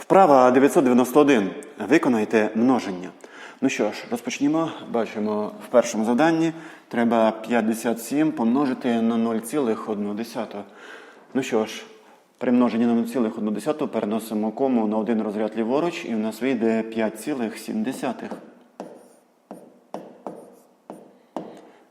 Вправа 991. Виконайте множення. Ну що ж, розпочнімо. Бачимо в першому завданні треба 57 помножити на 0,1. Ну що ж, при множенні на 0,1 переносимо кому на один розряд ліворуч і в нас вийде 5,7.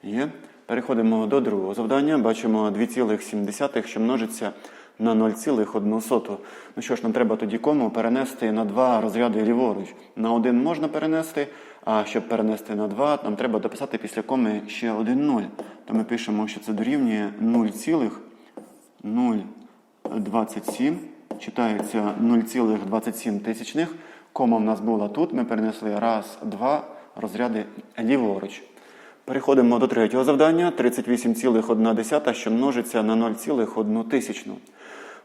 Є. Переходимо до другого завдання. Бачимо 2,7, що множиться на 0,1. Ну що ж, нам треба тоді кому перенести на два розряди ліворуч. На один можна перенести, а щоб перенести на два, нам треба дописати після коми ще один 0. То ми пишемо, що це дорівнює 0,027. Читається 0,27 тисячних. Кома в нас була тут. Ми перенесли раз, два розряди ліворуч. Переходимо до третього завдання 38,1, що множиться на 0,1 тисячну.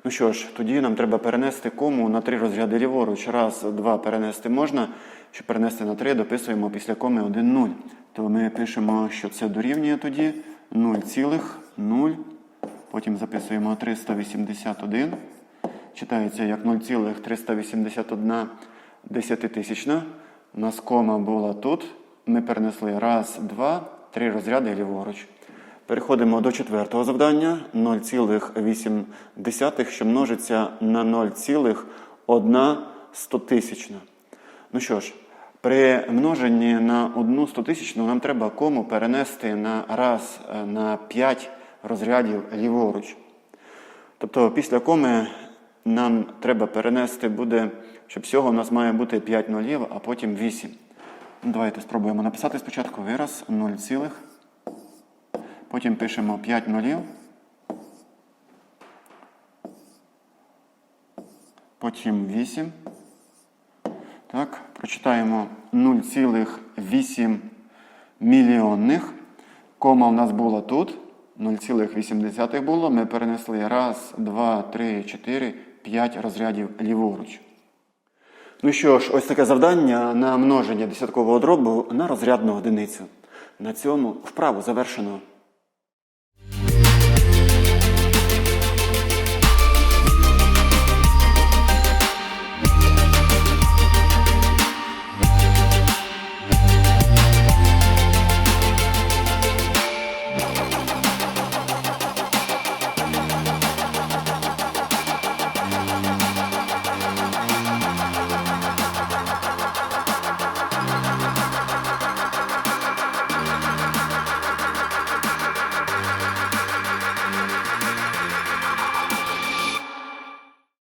Ну що ж, тоді нам треба перенести кому на три розряди ліворуч. Раз, два перенести можна. Щоб перенести на три, дописуємо після коми 1 0. То ми пишемо, що це дорівнює тоді 0,0. Потім записуємо 381. Читається як 0,381 десятитисячна. У нас кома була тут. Ми перенесли раз, два, три розряди ліворуч. Переходимо до четвертого завдання 0,8, що множиться на 0,1. Ну що ж, при множенні на одну стотисячну нам треба кому перенести на раз е, на 5 розрядів ліворуч. Тобто після коми нам треба перенести буде, щоб всього у нас має бути 5 нулів, а потім 8. Ну, Давайте спробуємо написати спочатку вираз 0, цілих. Потім пишемо 5 нулів, потім 8. Так, прочитаємо 0,8 мільйонних. Кома у нас була тут. 0,8 було. Ми перенесли раз, два, три, чотири, п'ять розрядів ліворуч. Ну що ж, ось таке завдання на множення десяткового дробу на розрядну одиницю. На цьому вправу завершено.